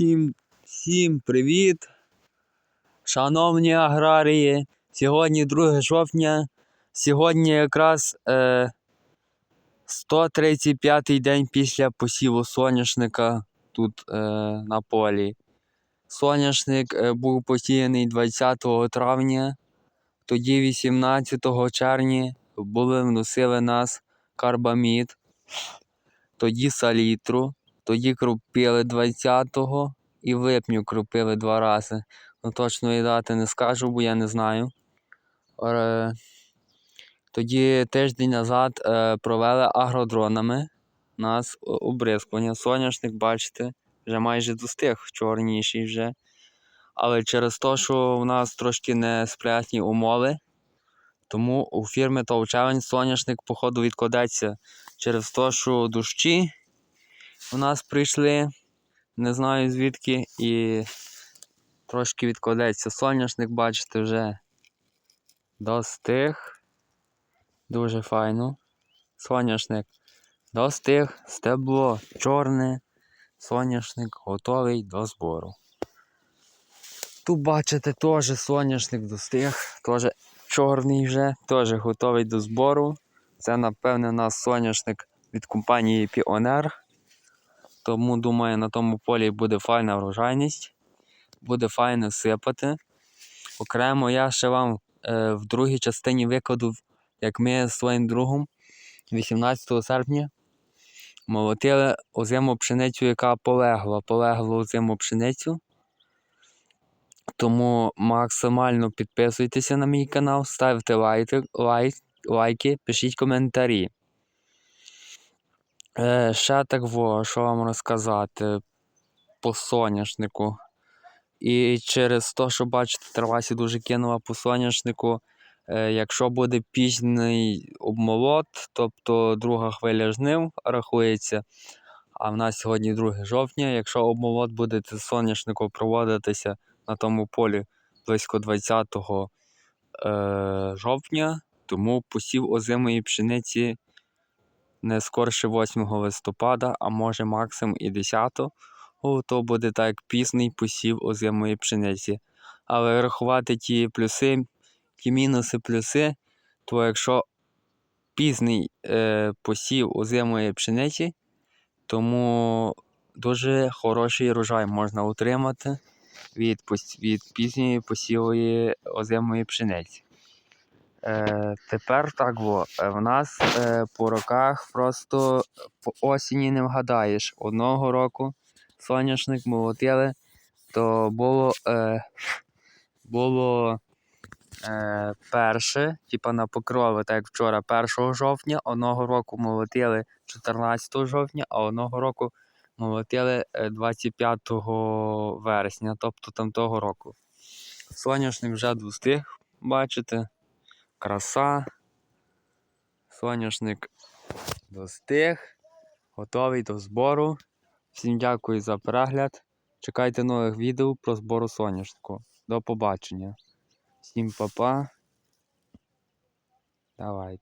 Всім, всім привіт, шановні аграрії. Сьогодні 2 жовтня. Сьогодні якраз е, 135-й день після посіву соняшника тут е, на полі. Соняшник е, був посіяний 20 травня, тоді 18 червня були вносили нас карбамід, тоді салітру, тоді крупили 20-го і в липню крупили два рази. Ну, точної дати не скажу, бо я не знаю. Е, Тоді тиждень назад е, провели агродронами нас обрискування. Соняшник, бачите, вже майже достиг, чорніший вже. Але через те, що в нас трошки несприятні умови, тому у фірми Товчевень соняшник, походу, відкладеться через те, що дощі у нас прийшли, не знаю звідки, і трошки відкладеться. Соняшник, бачите, вже достиг. Дуже файно. Соняшник достиг, стебло чорне, соняшник готовий до збору. Тут бачите, теж соняшник достиг, теж чорний вже, теж готовий до збору. Це, напевне, у нас соняшник від компанії Піонер. Тому, думаю, на тому полі буде файна врожайність, буде файно сипати. Окремо я ще вам е, в другій частині викладу, як ми з своїм другом 18 серпня молотили озиму пшеницю, яка полегла, полеглу озиму пшеницю. Тому максимально підписуйтеся на мій канал, ставте лайки, лайк, лайки пишіть коментарі. Е, ще так во, що вам розказати по соняшнику. І через те, що бачите, травасі дуже кинула по соняшнику. Е, якщо буде пізній обмолот, тобто друга хвиля жнив рахується, а в нас сьогодні 2 жовтня, якщо обмолот буде соняшнику проводитися на тому полі близько 20 е, жовтня, тому посів озимої пшениці не скорше 8 листопада, а може максимум і 10 то буде так як пісний посів озимої пшениці. Але рахувати ті плюси, ті мінуси, плюси, то якщо пізній е, посів озимої пшениці, тому дуже хороший урожай можна отримати від, від пізньої посівої озимої пшениці. Е, тепер так во, е, в нас е, по роках просто по осені не вгадаєш. Одного року соняшник молотили, то було, е, було е, перше, типа на покрови, так як вчора, 1 жовтня, одного року молотили 14 жовтня, а одного року молотили е, 25 вересня, тобто там того року. Соняшник вже достиг, бачите, краса. Соняшник достиг, готовий до збору. Всім дякую за перегляд. Чекайте нових відео про збору соняшнику. До побачення. Всім па-па. Давайте.